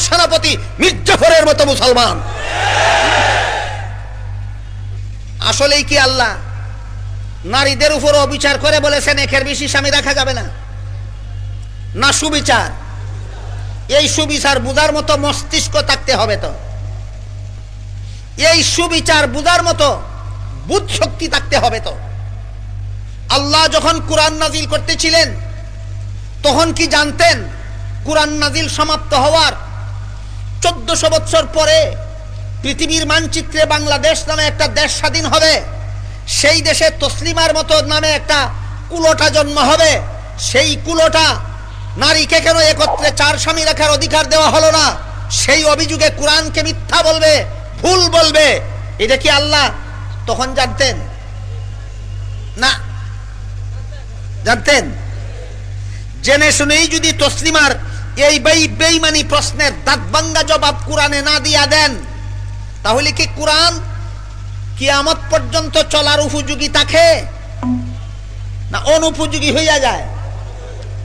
সেনাপতি মির্জাফরের মতো মুসলমান। আসলেই কি আল্লাহ নারীদের উপর অবিচার করে বলেছেন, একের বেশি স্বামী রাখা যাবে না? না সুবিচার। এই সুবিচার বুঝার মতো মস্তিষ্ক থাকতে হবে তো। এই সুবিচার বুঝার মতো বুধ শক্তি থাকতে হবে তো। আল্লাহ যখন কোরআন নাজিল করতেছিলেন, তখন কি জানতেন কোরআন নাজিল সমাপ্ত হওয়ার চোদ্দশো বৎসর পরে পৃথিবীর মানচিত্রে বাংলাদেশ নামে একটা দেশ স্বাধীন হবে, সেই দেশে তসলিমার মতো নামে একটা কুলোটা জন্ম হবে, সেই কুলোটা নারীকে কেন একত্রে চার স্বামী রাখার অধিকার দেওয়া হলো না? সেই অভিযোগে কোরআনকে মিথ্যা বলবে ভুল বলবে। এটা কি আল্লাহ? তখন জানতেন। না। জানতেন? জেনে শুনেই যদি তসলিমার এই বেই বেইমানি প্রশ্নের দাঁতবাঙ্গা জবাব কোরআনে না দিয়া দেন, তাহলে কি কোরআন কিয়ামত পর্যন্ত চলার উপযোগী থাকে? না অনুপযোগী হইয়া যায়?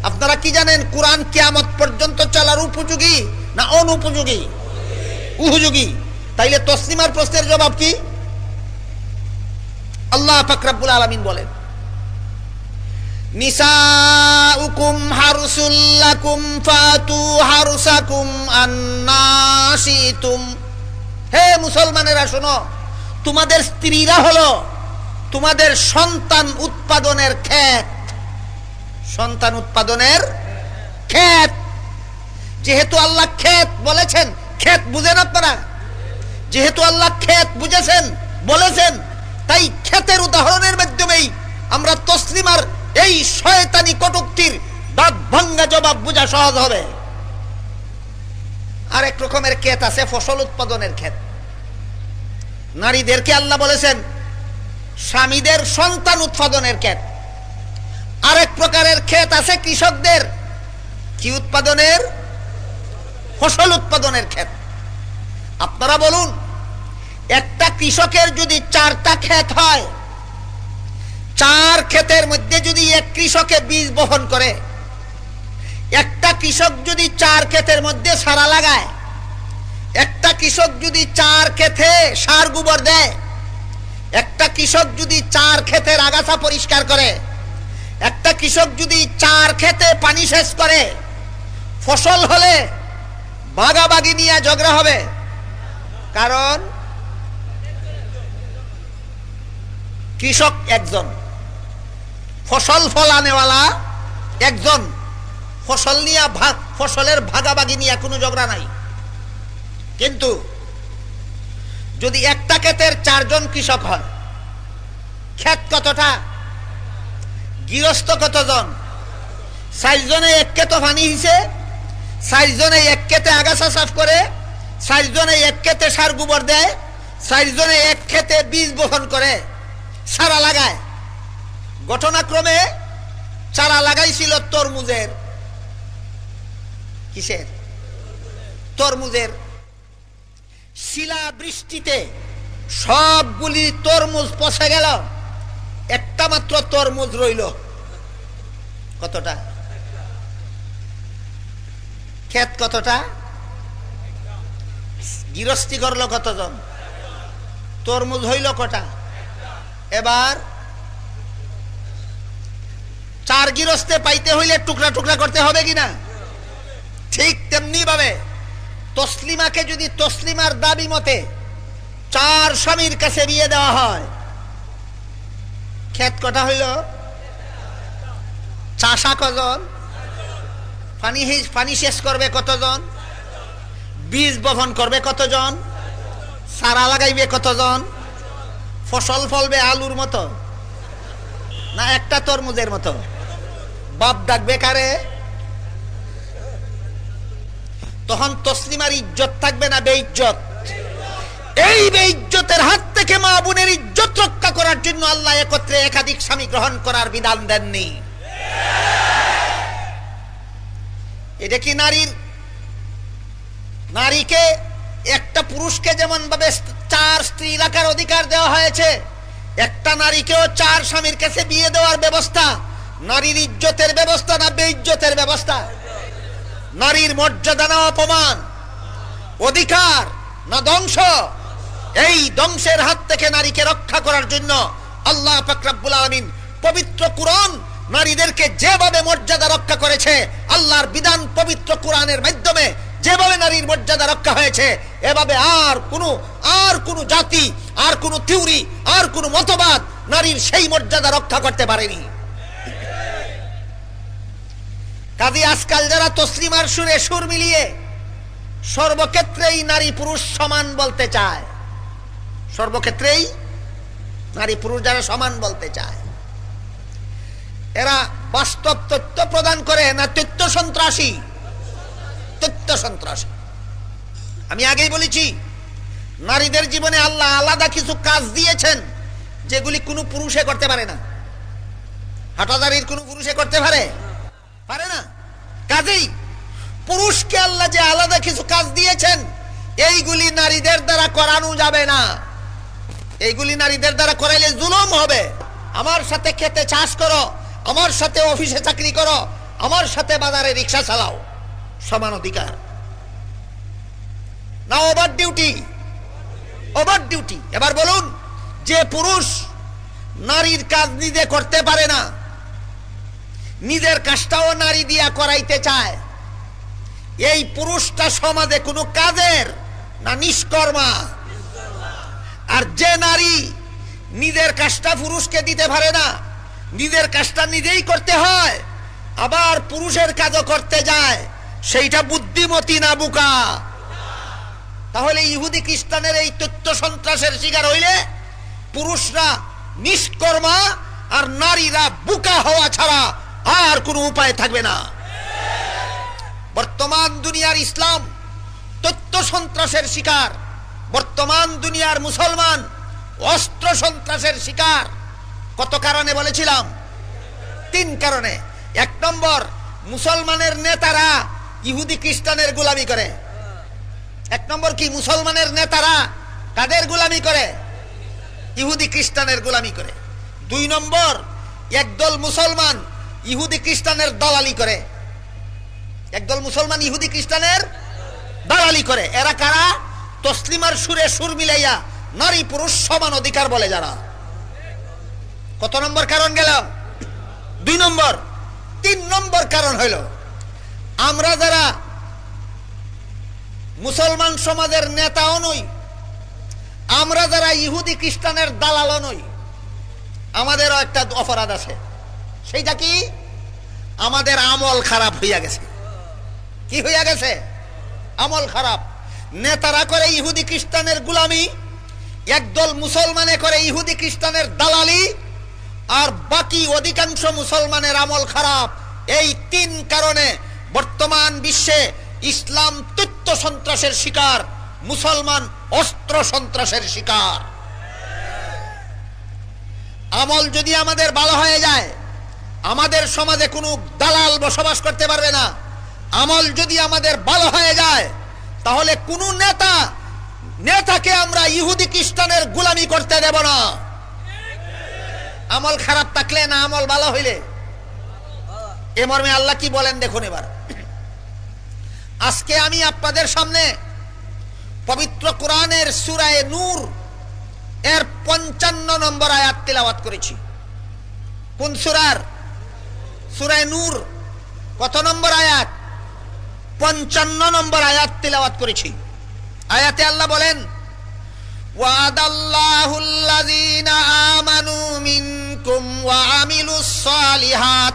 আপনারা কি জানেন কোরআন কিয়ামত পর্যন্ত চলার উপযোগী না অনুপযোগী? উপযোগী। তাইলে তসলিমার প্রশ্নের জবাব কি? আল্লাহ ফাকরাবুল আলমিন বলেন, নিসাউকুম হারসুল্লাকুম ফাতু হারসাকুম আন্নাসিতুম হে মুসলমানেরা, শোনো, তোমাদের স্ত্রীরা হলো তোমাদের সন্তান উৎপাদনের ক্ষেত। সন্তান উৎপাদনের ক্ষেত। যেহেতু আল্লাহ ক্ষেত বলেছেন, ক্ষেত বুঝেন আপনারা? যেহেতু আল্লাহ ক্ষেত বুঝেছেন, বলেছেন, তাই ক্ষেতের উদাহরণের মাধ্যমেই আমরা তসলিমার এই শয়তানি কটুক্তির দাঁত ভাঙ্গা জবাব বোঝা সহজ হবে। আর এক রকমের ক্ষেত আছে, ফসল উৎপাদনের ক্ষেত। নারীদেরকে আল্লাহ বলেছেন, স্বামীদের সন্তান উৎপাদনের ক্ষেত। আরেক প্রকারের ক্ষেত আছে কৃষকদের, কি উৎপাদনের? ফসল উৎপাদনের ক্ষেত। আপনারা বলুন, একটা কৃষকের যদি চারটা ক্ষেত হয়, চার ক্ষেতের মধ্যে যদি এক কৃষকে বীজ বহন করে, একটা কৃষক যদি চার ক্ষেতের মধ্যে সারা লাগায়, একটা কৃষক যদি চার ক্ষেতে সার গোবর দেয়, একটা কৃষক যদি চার ক্ষেতের আগাছা পরিষ্কার করে, একটা কৃষক যদি চার ক্ষেতে পানি সেচ করে, ফসল হলে বাগাবাগি নিয়ে ঝগড়া হবে। কারণ কৃষক একজন, ফসল ফলানেওয়ালা একজন, ফসল নিয়ে ফসলের ভাগাভাগি নিয়ে কোনো ঝগড়া নাই। কিন্তু যদি একটা ক্ষেতের চারজন কৃষক হয় ক্ষেত কতটা, গৃহস্থ কতজন, চারজনে এক ক্ষেত পানি হিসে, চারজনে এক ক্ষেতে আগাছা সাফ করে চারজনে এক ক্ষেতে সার গোবর দেয়, চারজনে এক ক্ষেতে বীজ বহন করে সারা লাগায়। ঘটনাক্রমে চারা লাগাইছিল তরমুজের। কিসের? তরমুজের। শিলা বৃষ্টিতে সবগুলি তরমুজ পচে গেল। একটা মাত্র তরমুজ রইল। কতটা? ক্ষেত কতটা? গৃহস্থী করল কতজন তরমুজ হইল কটা? এবার চার গৃহস্থে পাইতে হইলে টুকরা টুকরা করতে হবে কিনা? ঠিক তেমনি ভাবে তসলিমাকে যদি তসলিমার দাবি মতে চার স্বামীর কাছে বিয়ে দেওয়া হয়, ক্ষেত কটা হইল? চাষা কজন? পানি পানি শেষ করবে কতজন? বীজ বপন করবে কতজন? সারা লাগাইবে কতজন? ফসল ফলবে আলুর মতো? না একটা তরমুজের মতো? বাপ ডাকবে কারে? তখন তসলিমার ইজ্জত থাকবে না বেইজ্জত? এই বেইজ্জতের হাত থেকে মা বোনের ইজ্জত রক্ষা করার জন্য আল্লাহ একত্রে একাধিক স্বামী গ্রহণ করার বিধান দেননি। এটা কি নারীর নারীকে একটা পুরুষকে যেমন ভাবে চার স্ত্রী রাখার অধিকার দেওয়া হয়েছে, একটা নারীকেও চার স্বামীর কাছে বিয়ে দেওয়ার ব্যবস্থা, নারীর ইজ্জতের ব্যবস্থা না বেইজ্জতের ব্যবস্থা? নারীর মর্যাদা না অপমান, অধিকার না ধ্বংস? এই ধ্বংসের হাত থেকে নারীকে রক্ষা করার জন্য আল্লাহ ফাকরাবুল আলমিন পবিত্র কুরআন নারীদেরকে যেভাবে মর্যাদা রক্ষা করেছে, আল্লাহর বিধান পবিত্র কোরআনের মাধ্যমে যেভাবে নারীর মর্যাদা রক্ষা হয়েছে, এভাবে আর কোনো আর কোনো জাতি, আর কোনো থিওরি, আর কোনো মতবাদ নারীর সেই মর্যাদা রক্ষা করতে পারেনি। কাজী আজকাল যারা তসলিমার সুরে সুর মিলিয়ে সর্বক্ষেত্রেই নারী পুরুষ সমান বলতে চায়। সর্বক্ষেত্রেই নারী পুরুষ যারা সমান বলতে চায়। এরা বাস্তব তথ্য প্রদান করে না তথ্য সন্ত্রাসী। তথ্য সন্ত্রাস। আমি আগেই বলেছি, নারীদের জীবনে আল্লাহ আলাদা কিছু কাজ দিয়েছেন, যেগুলি কোনো পুরুষে করতে পারে না। হাটাদারির কোনো পুরুষে করতে পারে? পারে না। কাজেই পুরুষকে আল্লাহ যে আলাদা কিছু কাজ দিয়েছেন, এইগুলি নারীদের দ্বারা করানো যাবে না। এইগুলি নারীদের দ্বারা করাইলে জুলুম হবে। আমার সাথে খেতে চাষ করো, আমার সাথে অফিসে চাকরি করো, আমার সাথে বাজারে রিক্সা চালাও। সমান অধিকার। না ওভার ডিউটি ওভার ডিউটি এবার বলুন, যে পুরুষ নারীর কাজ নিজে করতে পারে না, নিজের কাজটাও নারী দিয়া করাইতে চায়, এই পুরুষটা সমাজে কোনো কাজের না নিষ্কর্মা। আর যে নারী নিজের কাজটা পুরুষকে দিতে পারে না, নিজের কাজটা নিজেই করতে হয়, আবার পুরুষের কাজও করতে যায় সেইটা বুদ্ধিমতী না বুকা। তাহলে ইহুদি খ্রিস্টানের এই তথ্য সন্ত্রাসের শিকার হইলে পুরুষরা নিষ্কর্মা আর নারীরা বুকা হওয়া ছাড়া আর কোনো উপায় থাকবে না। বর্তমান দুনিয়ার ইসলাম তথ্য সন্ত্রাসের শিকার। বর্তমান দুনিয়ার মুসলমান অস্ত্র সন্ত্রাসের শিকার। কত কারণে বলেছিলাম? তিন কারণে। এক নম্বর, মুসলমানের নেতারা ইহুদি খ্রিস্টানের গোলামি করে। এক নম্বর কি? মুসলমানের নেতারা কাদের গোলামি করে? ইহুদি খ্রিস্টানের গোলামি করে। দুই নম্বর, একদল মুসলমান ইহুদি খ্রিস্টানের দালালি করে। একদল মুসলমান ইহুদি খ্রিস্টানের দালালি করে। এরা কারা? তসলিমার সুরে সুর মিলাইয়া নারী পুরুষ সমান অধিকার বলে যারা। কত নম্বর কারণ গেল? দুই নম্বর। তিন নম্বর কারণ হইল আমরা যারা মুসলমান সমাজের নেতাও নই, আমরা যারা ইহুদি খ্রিস্টানের দালালও নই, আমাদেরও একটা অপরাধ আছে। সেইটা কি? আমাদের আমল খারাপ হইয়া গেছে। কি হইয়া গেছে? আমল খারাপ। নেতারা করে ইহুদি খ্রিস্টানের গুলামি, একদল মুসলমানে করে ইহুদি খ্রিস্টানের দালালি, আর বাকি অধিকাংশ মুসলমানের আমল খারাপ। এই তিন কারণে বর্তমান বিশ্বে ইসলাম তথ্য সন্ত্রাসের শিকার, মুসলমান অস্ত্র সন্ত্রাসের শিকার। আমল যদি আমাদের ভালো হয়ে যায়, আমাদের সমাজে কোনো দালাল বসবাস করতে পারবে না। আমল যদি আমাদের ভালো হয়ে যায়, তাহলে কোন নেতা, নেতাকে আমরা ইহুদি খ্রিস্টানের গুলামি করতে দেব না। আমল খারাপ থাকলে না আমল ভালো হইলে? এ মর্মে আল্লাহ কি বলেন দেখুন এবার আজকে আমি আপনাদের সামনে পবিত্র কোরআনের সুরায় নূর এর পঞ্চান্ন নম্বর আয়াত তিলাওয়াত করেছি কোন সুরার সুরায় নূর কত নম্বর আয়াত পঞ্চান্ন নম্বর আয়াত তিলাওয়াত করেছি আয়াতে আল্লাহ বলেন وعد الله الذين آمنوا منكم وعملوا الصالحات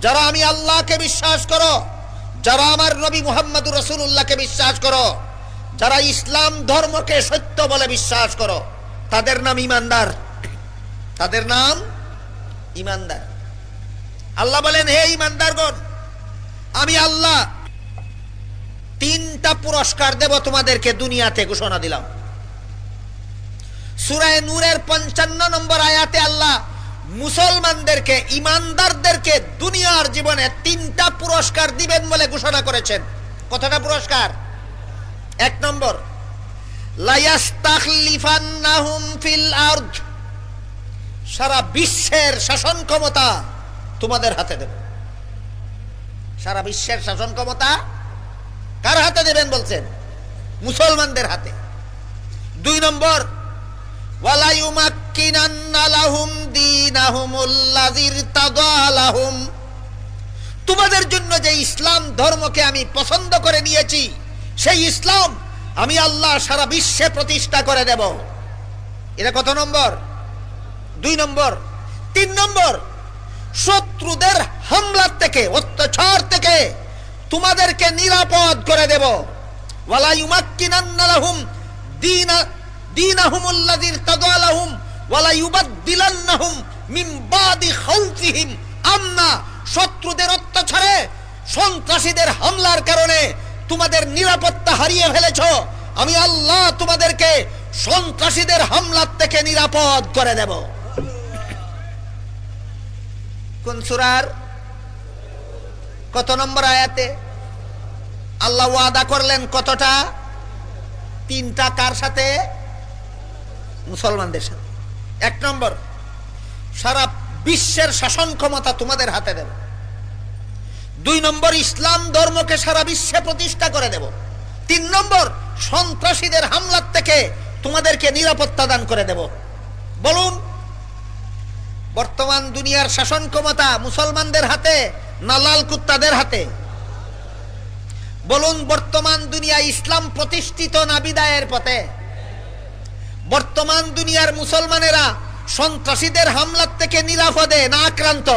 যারা আমি আল্লাহকে বিশ্বাস করো, যারা আমার নবী মুহাম্মদুর রসুল্লাহকে বিশ্বাস করো, যারা ইসলাম ধর্মকে সত্য বলে বিশ্বাস করো, তাদের নাম ইমানদার। তাদের নাম ইমানদার। আল্লাহ বলেন, হে ইমানদারগণ, আমি আল্লাহ তিনটা পুরস্কার দেব তোমাদেরকে দুনিয়াতে ঘোষণা দিলাম। সুরায় নূরের পঞ্চান্ন নম্বর আয়াতে আল্লাহ মুসলমানদেরকে, ইমানদারদেরকে দুনিয়ার জীবনে তিনটা পুরস্কার দিবেন বলে ঘোষণা করেছেন। কতটা পুরস্কার? এক নম্বর সারা বিশ্বের শাসন ক্ষমতা তোমাদের হাতে দেব। সারা বিশ্বের শাসন ক্ষমতা কার হাতে দেবেন বলছেন? মুসলমানদের হাতে। দুই নম্বর তোমাদের জন্য যে ইসলাম ধর্মকে আমি পছন্দ করে নিয়েছি, সেই ইসলাম আমি আল্লাহ সারা বিশ্বে প্রতিষ্ঠা করে দেব। এটা কত নম্বর? দুই নম্বর। তিন নম্বর, শত্রুদের হামলার থেকে, অত্যাচার থেকে তোমাদেরকে নিরাপদ করে দেব। ওয়ালা ইউমাক্কিনান্না লাহুম দীনা দীনাহুমুল্লাযী ইরতাদা লাহুম ওয়ালা ইউবাদদিলান্নাহুম মিন বাদি খাউফিহিম। আমনা শত্রুদের হামলার কারণে তোমাদের নিরাপত্তা হারিয়ে ফেলেছ। আমি আল্লাহ তোমাদেরকে সন্ত্রাসীদের হামলার থেকে নিরাপদ করে দেব। কোন কত নম্বর আয়াতে? আল্লাহ ওয়াদা করলেন কতটা? তিনটা কার সাথে? মুসলমানদের সাথে। এক নম্বর, সারা বিশ্বের শাসন ক্ষমতা তোমাদের হাতে দেব। দুই নম্বর, ইসলাম ধর্মকে সারা বিশ্বে প্রতিষ্ঠা করে দেব। তিন নম্বর, সন্ত্রাসীদের হামলার থেকে তোমাদেরকে নিরাপত্তা দান করে দেব। বলুন, বর্তমান দুনিয়ার শাসন ক্ষমতা মুসলমানদের হাতে না লাল কুত্তাদের হাতে? বলুন, বর্তমান দুনিয়া ইসলাম প্রতিষ্ঠিত না বিদায়ের পথে? বর্তমান দুনিয়ার মুসলমানেরা সন্ত্রাসীদের হামলার থেকে নিরাপদে না আক্রান্ত।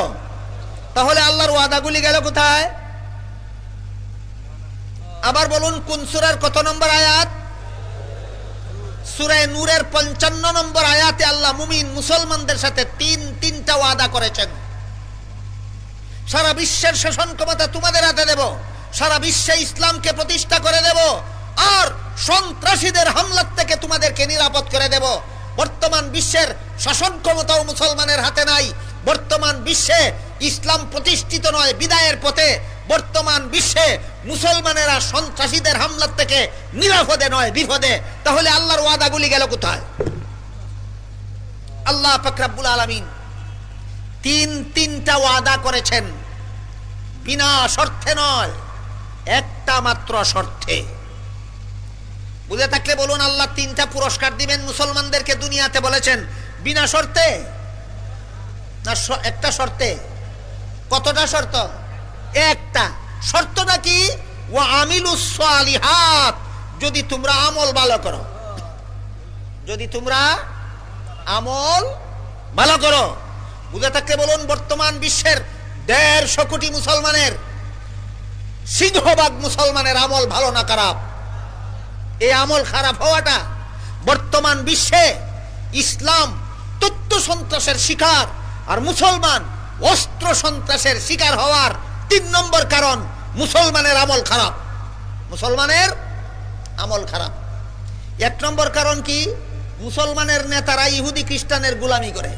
তাহলে আল্লাহর ওয়াদাগুলি গেল কোথায়? আবার বলুন, কোন সুরার কত নম্বর আয়াত? সুরায় নূরের পঞ্চান্ন নম্বর আয়াতে আল্লাহ মুমিন মুসলমানদের সাথে তিন, তিনটা ওয়াদা করেছেন। সারা বিশ্বের শাসন ক্ষমতা তোমাদের হাতে দেব। সারা বিশ্বে ইসলামকে প্রতিষ্ঠা করে দেব। আর সন্ত্রাসীদের হামলার থেকে তোমাদেরকে নিরাপদ করে দেব। বর্তমান বিশ্বের শাসন ক্ষমতাও মুসলমানের হাতে নাই। বর্তমান বিশ্বে ইসলাম প্রতিষ্ঠিত নয়, বিদায়ের পথে। বর্তমান বিশ্বে মুসলমানেরা সন্ত্রাসীদের হামলার থেকে নিরাপদে নয়, বিপদে। তাহলে আল্লাহর ওয়াদাগুলি গেল কোথায়? আল্লাহ ফকরাবুল আলমিন তিন তিনটা ওয়াদা করেছেন। বিনা শর্তে নয়, একটা মাত্র শর্তে। বুঝে থাকলে বলুন, আল্লাহ তিনটা পুরস্কার দিবেন মুসলমানদেরকে দুনিয়াতে বলেছেন। বিনা শর্তে? না একটা শর্তে। কতটা শর্ত? একটা। শর্তটা কি ও আমিলুস সালিহাত, যদি তোমরা আমল ভালো করো। যদি তোমরা আমল ভালো করো। বুঝে থাকলে বলুন, বর্তমান বিশ্বের দেড়শো কোটি মুসলমানের, সিংহভাগ মুসলমানের আমল ভালো না খারাপ? এই আমল খারাপ হওয়াটা বর্তমান বিশ্বে ইসলাম তত্ত্ব সন্ত্রাসের শিকার আর মুসলমান অস্ত্র সন্ত্রাসের শিকার হওয়ার তিন নম্বর কারণ মুসলমানের আমল খারাপ। মুসলমানের আমল খারাপ। এক নম্বর কারণ কি? মুসলমানের নেতারা ইহুদি খ্রিস্টানের গোলামি করে।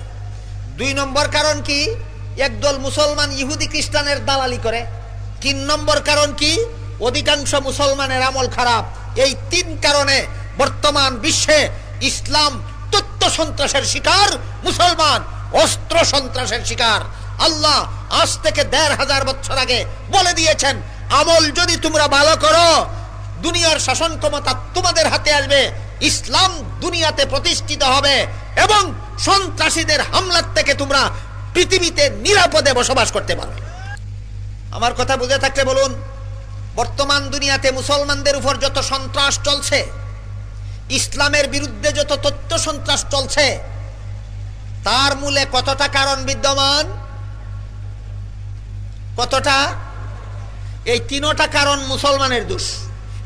দুই নম্বর কারণ কি? একদল মুসলমান ইহুদি খ্রিস্টানের দালালি করে। তিন নম্বর কারণ কি? অধিকাংশ মুসলমানের আমল খারাপ। এই তিন কারণে বর্তমান বিশ্বে ইসলাম তত্ত্ব সন্ত্রাসের শিকার, মুসলমান অস্ত্র সন্ত্রাসের শিকার। আল্লাহ আজ থেকে দেড় হাজার বছর আগে বলে দিয়েছেন, আমল যদি তোমরা ভালো করো, দুনিয়ার শাসন ক্ষমতা তোমাদের হাতে আসবে, ইসলাম দুনিয়াতে প্রতিষ্ঠিত হবে এবং সন্ত্রাসীদের হামলার থেকে তোমরা পৃথিবীতে নিরাপদে বসবাস করতে পারবে। আমার কথা বুঝে থাকলে বলুন বর্তমান দুনিয়াতে মুসলমানদের উপর যত সন্ত্রাস চলছে, ইসলামের বিরুদ্ধে যত তথ্য সন্ত্রাস চলছে, তার মূলে কতটা কারণ বিদ্যমান? কতটা? এই তিনোটা কারণ মুসলমানের দোষ।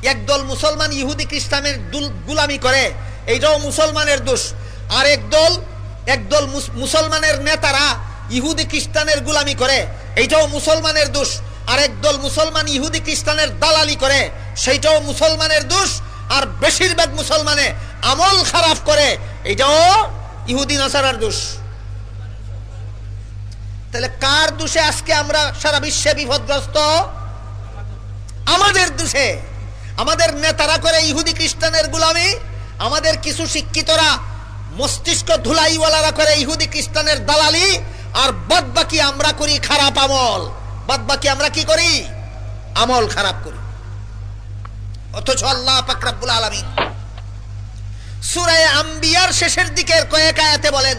একদল মুসলমান ইহুদি খ্রিস্টানের গুলামি করে, এইটাও মুসলমানের দোষ। আর একদল একদল মুস- মুসলমানের নেতারা ইহুদি খ্রিস্টানের গুলামি করে, এইটাও মুসলমানের দোষ। আর একদল মুসলমান ইহুদি খ্রিস্টানের দালালি করে, সেইটাও মুসলমানের দোষ, আর বেশিরভাগ মুসলমানে আমল খারাপ করে, এটাও ইহুদি নাসারার দোষ। তাহলে কার দোষে আজকে আমরা সারা বিশ্বে বিপদগ্রস্ত? আমাদের দোষে। আমাদের নেতারা করে ইহুদি খ্রিস্টানের গুলামি, আমাদের কিছু শিক্ষিতরা, মস্তিষ্ক ধুলাইওয়ালারা করে ইহুদি খ্রিস্টানের দালালি, আর বাদ বাকি আমরা করি খারাপ আমল। বাদ বাকি আমরা কি করি? আমল খারাপ করি। অথচ আল্লাহ পাকরাবুল আলমিন সুরায় আম্বিয়ার শেষের দিকের কয়েক আয়াতে বলেন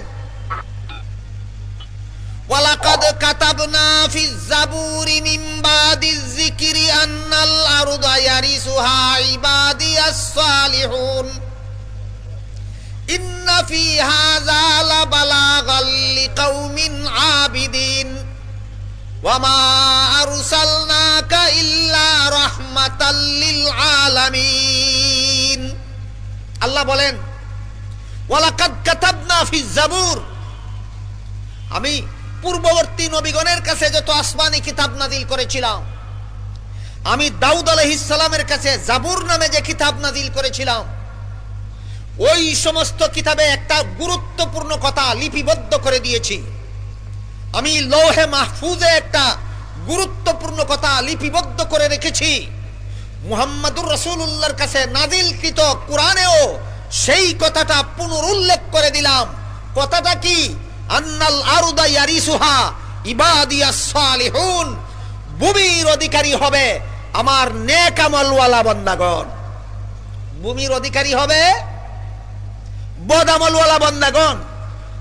আবিদিন। আল্লাহ বলেন আমি পূর্ববর্তী নবীগণের কাছে যত আসমানি কিতাব নাজিল করেছিলাম, আমি দাউদ আলহিসালামের কাছে জাবুর নামে যে কিতাব নাজিল করেছিলাম, ওই সমস্ত কিতাবে একটা গুরুত্বপূর্ণ কথা লিপিবদ্ধ করে দিয়েছি। আমি লৌহে মাহফুজে একটা গুরুত্বপূর্ণ কথা লিপিবদ্ধ করে রেখেছি। মুহাম্মাদুর রসুল্লাহর কাছে নাজিলকৃত কোরআনেও সেই কথাটা পুনরুল্লেখ করে দিলাম। কথাটা কি? আন্নাল আরুদা ইয়ারিসুহা ইবাদিয়াস সালিহুন, ভূমির অধিকারী হবে আমার নেক আমলওয়ালা বান্দাগণ। ভূমির অধিকারী হবে বদ আমলওয়ালা বান্দাগণ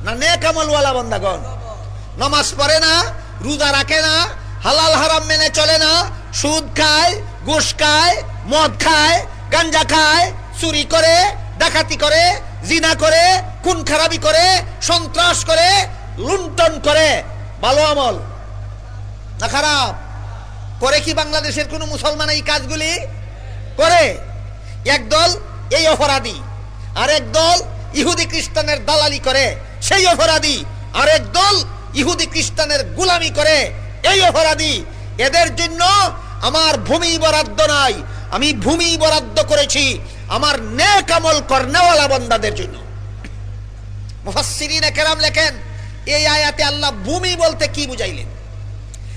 না নেক আমলওয়ালা বান্দাগণ? নামাজ পড়ে না, রোজা রাখে না, হালাল হারাম মেনে চলে না, সুদ খায়, ঘুষ খায়, মদ খায়, গাঞ্জা খায়, চুরি করে, ডাকাতি করে, জিনা করে, খুন খারাপি করে, সন্ত্রাস করে, লুণ্ঠন করে। ভালো আমল। না খারাপ? করে কি বাংলাদেশের কোনো মুসলমান এই কাজগুলি? করে। একদল এই অপরাধী আর দল ইহুদি খ্রিস্টানের দালালি করে, সেই অপরাধী আর দল ইহুদি খ্রিস্টানের গুলামি করে। এই অপরাধী, এদের জন্য আমার ভূমি বরাদ্দ নাই। আমি ভূমি বরাদ্দ করেছি আমার নেক আমল কর্নেওয়ালা বন্দাদের জন্য। মুফাসসিরিনে লেখেন, এই আয়াতে আল্লাহ ভূমি বলতে কি বুঝাইলেন?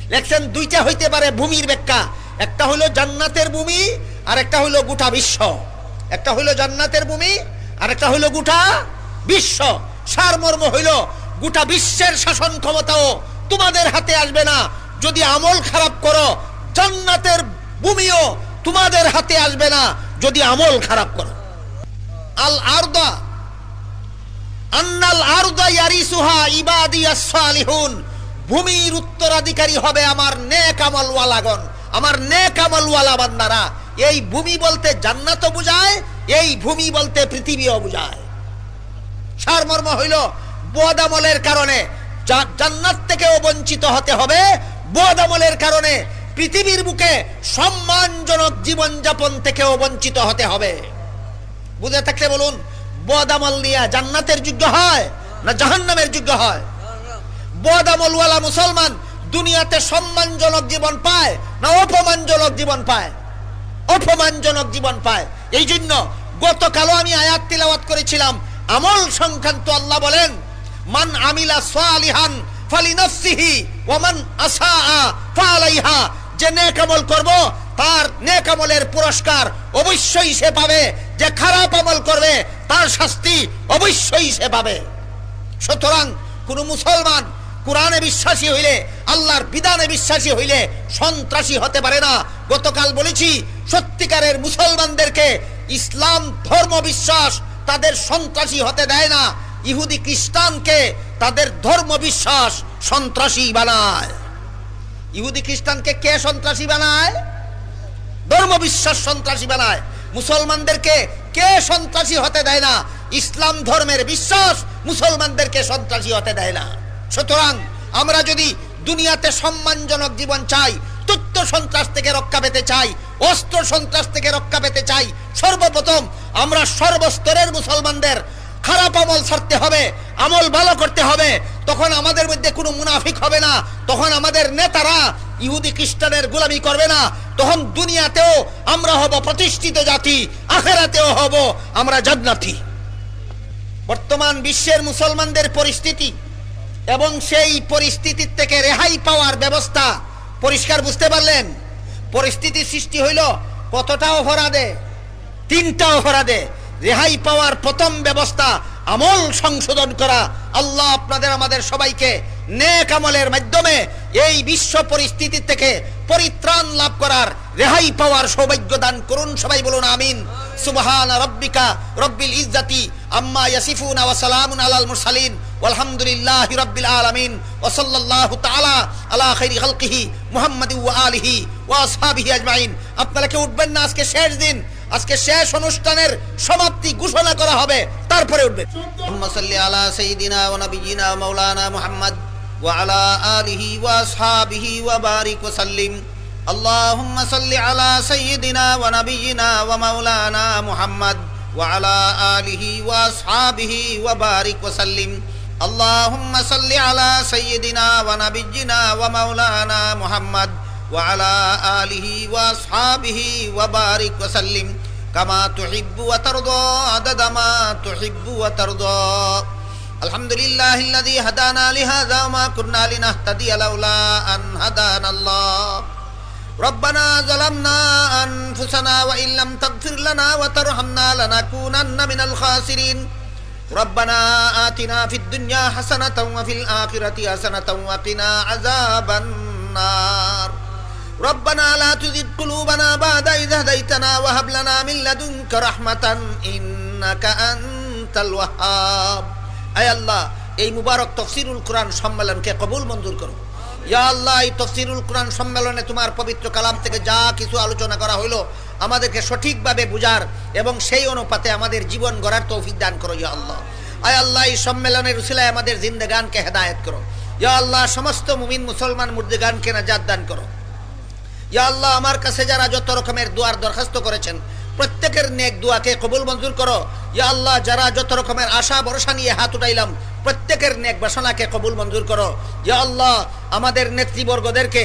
লেখছেন, দুইটা হইতে পারে ভূমির ব্যাখ্যা। একটা হইল জান্নাতের ভূমি আর একটা হইল গোটা বিশ্ব। একটা হইল জান্নাতের ভূমি আর একটা হইল গোটা বিশ্ব। সারমর্ম হইল গোটা বিশ্বের শাসন ক্ষমতাও তোমাদের হাতে আসবে না। যদি আমল খারাপ করো, জান্নাতের ভূমিও তোমাদের হাতে আসবে না। যদি আমল খারাপ করো। আল আরদা, আন্নাল আরদা ইয়ারিসুহা ইবাদিয়াস সালিহুন। ভূমির উত্তরাধিকারী হবে আমার নেক আমলওয়ালাগণ, আমার নেক আমলওয়ালা বান্দারা। এই ভূমি বলতে জান্নাতও বুঝায়, এই ভূমি বলতে পৃথিবীও বুঝায়। সারমর্ম হইল বদ আমলের কারণে জান্নাত থেকেও বঞ্চিত হতে হবে। বদ আমলের কারণে পৃথিবীর বুকে সম্মানজনক জীবনযাপন থেকেও বঞ্চিত হতে হবে। বুঝে থাকলে বলুন বদ আমল নিয়ে জান্নাতের যোগ্য হয় না জাহান্নামের যোগ্য হয়? বদ আমলওয়ালা মুসলমান দুনিয়াতে সম্মানজনক জীবন পায় না অপমানজনক জীবন পায়? অপমানজনক জীবন পায়। এই জন্য গতকালও আমি আয়াত তিলাওয়াত করেছিলাম। আমল সংক্রান্ত আল্লাহ বলেন মান আমিলা সালিহান ফালিনাফসিহি ওয়া আসাআ ফালাইহা যে নেক আমল করব, তার নেক আমলের পুরস্কার অবশ্যই সে পাবে। যে খারাপ আমল করবে, তার শাস্তি অবশ্যই সে পাবে। সুতরাং কোন মুসলমান কোরআনে বিশ্বাসী হইলে, আল্লাহর বিধানে বিশ্বাসী হইলে সন্ত্রাসী হতে পারে না। গতকাল বলেছি, সত্যিকারের মুসলমানদেরকে ইসলাম ধর্ম বিশ্বাস তাদের সন্ত্রাসী হতে দেয় না। ইহুদি খ্রিস্টানকে তাদের ধর্ম বিশ্বাস সন্ত্রাসী বানায়। ইহুদি খ্রিস্টানকে কে সন্ত্রাসী বানায়? ধর্ম বিশ্বাস সন্ত্রাসী বানায়। মুসলমানদেরকে কে সন্ত্রাসী হতে দেয় না? ইসলাম ধর্মের বিশ্বাস মুসলমানদেরকে সন্ত্রাসী হতে দেয় না। সুতরাং আমরা যদি দুনিয়াতে সম্মানজনক জীবন চাই তথ্য সন্ত্রাস থেকে রক্ষা পেতে চাই, অস্ত্র সন্ত্রাস থেকে রক্ষা পেতে চাই, সর্বপ্রথম আমরা সর্বস্তরের মুসলমানদের খারাপ আমল ছাড়তে হবে, আমল ভালো করতে হবে, তখন আমাদের মধ্যে কোনো মুনাফিক হবে না, তখন আমাদের নেতারা ইহুদি খ্রিস্টানের গোলামি করবে না, তখন দুনিয়াতেও আমরা হব প্রতিষ্ঠিত জাতি, আখেরাতেও হব আমরা জান্নাতি। বর্তমান বিশ্বের মুসলমানদের পরিস্থিতি এবং সেই পরিস্থিতির থেকে রেহাই পাওয়ার ব্যবস্থা, পরিষ্কার বুঝতে পারলেন? পরিস্থিতি সৃষ্টি হইল কতটা অপরাধে? তিনটা অপরাধে। রেহাই পাওয়ার প্রথম ব্যবস্থা, আমল সংশোধন করা। আল্লাহ আপনাদের, আমাদের সবাইকে নেক আমলের মাধ্যমে এই বিশ্ব পরিস্থিতি থেকে পরিত্রাণ লাভ করার রেহাই পাওয়ার সৌভাগ্য দান করুন। সবাই বলুন আমিন। সুবহান রব্বিকা রব্বিল ইজ্জাতি আম্মা ইয়াসিফুন ওয়া সালামুন আলাল মুরসালিন। ওয়ালহামদুলিল্লাহি রাব্বিল আলামিন। ওয়া সাল্লাল্লাহু তাআলা আলা খাইরি খালকিহি মুহাম্মাদি ওয়া আলিহি ওয়া আসহাবিহি আজমাইন। আপনারা কি উঠবেন না আজকে শেষ দিন? আজকে শেষ অনুষ্ঠানের সমাপ্তি ঘোষণা করা হবে তারপরে উঠবেন আল্লাহুম্মা সাল্লি আলা সাইয়্যিদিনা ওয়া নাবিয়িনা মাওলানা মুহাম্মদ ওয়া আলা আলিহি ওয়া আসহাবিহি ওয়া বারিক ওয়া সাল্লিম اللهم صل على سيدنا ونبينا ومولانا محمد وعلى آله وأصحابه وبارك وسلم اللهم صل على سيدنا ونبينا ومولانا محمد وعلى آله وأصحابه وبارك وسلم كما تحب وترضى عدد ما تحب وترضى. الحمد لله الذي هدانا لهذا وما كنا لنهتدي لولا أن هدانا الله. ربنا ظلمنا أنفسنا وإن لم تغفر لنا وترحمنا لنكونن من الخاسرين. ربنا آتنا في الدنيا حسنة وفي الآخرة حسنة وقنا عذاب النار. ربنا لا تزغ قلوبنا بعد إذ هديتنا وهب لنا من لدنك رحمة إنك أنت الوهاب أي الله এই মুবারক তফসিরুল কোরআন সম্মেলনকে কবুল মঞ্জুর করো ইয়া আল্লাহ এই তফসিরুল কোরআন সম্মেলনে তোমার পবিত্র কালাম থেকে যা কিছু আলোচনা করা হইলো আমাদেরকে সঠিকভাবে বুঝার এবং সেই অনুপাতে আমাদের জীবন গড়ার তৌফিক দান করো ইয়া আল্লাহ আয় আল্লাহ এই সম্মেলনের উসিলায় আমাদের জিন্দেগানকে হেদায়েত করো ইয়া আল্লাহ সমস্ত মুমিন মুসলমান মুর্দেগানকে নাজাত দান করো আল্লাহ, আমার কাছে যারা যত রকমের দোয়ার দরখাস্ত করেছেন, প্রত্যেকের নেক দোয়াকে কবুল মঞ্জুর করো। ইয়া আল্লাহ, যারা যত রকমের আশা ভরসা নিয়ে হাত উঠাইলাম, প্রত্যেকের নেক বাসনাকে কবুল মঞ্জুর করো। ইয়া আল্লাহ, আমাদের নেতৃবর্গদেরকে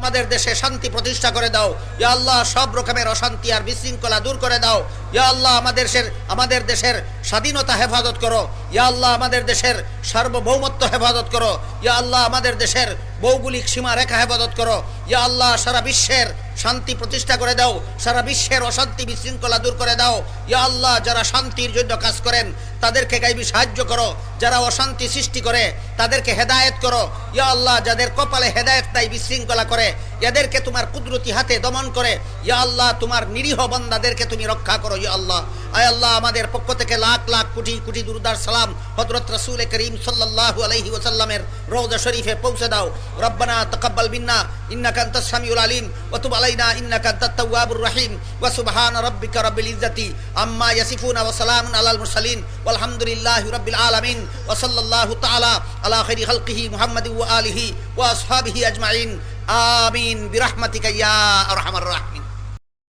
আমাদের দেশে শান্তি প্রতিষ্ঠা করে দাও। ইয়া আল্লাহ, সব রকমের অশান্তি আর বিশৃঙ্খলা দূর করে দাও। ইয়া আল্লাহ, আমাদের দেশের আমাদের দেশের স্বাধীনতা হেফাজত করো। ইয়া আল্লাহ, আমাদের দেশের সার্বভৌমত্ব হেফাজত করো। ইয়া আল্লাহ, আমাদের দেশের ভৌগোলিক সীমা রেখা হেফাজত করো। ইয়া আল্লাহ, সারা বিশ্বের শান্তি প্রতিষ্ঠা করে দাও। সারা বিশ্বের অশান্তি বিশৃঙ্খলা দূর করে দাও। ইয়া আল্লাহ, যারা শান্তির জন্য কাজ করেন, তাদেরকে গাইবি সাহায্য করো। যারা অশান্তি সৃষ্টি করে, তাদেরকে হেদায়েত করো। ইয়া আল্লাহ, যাদের কপালে হেদায়েত নাই, বিশৃঙ্খলা করে এদেরকে তোমার কুদরতি হাতে দমন করে। ইয়া আল্লাহ, তোমার নিরীহ বন্দাদেরকে তুমি রক্ষা করো, ইয়া আল্লাহ। আয় আল্লাহ, আমাদের পক্ষ থেকে লাখ লাখ কোটি কোটি দুরুদার সালাম হজরত রসুল করিম সাল্লাহু আলহি ওসাল্লামের রৌজা শরীফে পৌঁছে দাও। রব্বানা তকব্বাল বিন্না ইন্নাকান্ত সামিউল আলিম ওতুব আলাইনা ইন্নাকান্ত তাওয়াবুর রহিম, ওয়া সুবহান রাব্বিকা রাব্বিল ইজ্জাতি, আম্মা ইয়াসিফুনা ওয়া সালামুন আলাল মুরসালিন, ওয়ালহামদুলিল্লাহি রাব্বিল আলামিন, ওয়া সাল্লাল্লাহু তাআলা আলা খাইরি খালকিহি মুহাম্মাদি ওয়া আলিহি ওয়া আসহাবিহি আজমাইন। آمین. برحمتک یا ارحم الراحمین.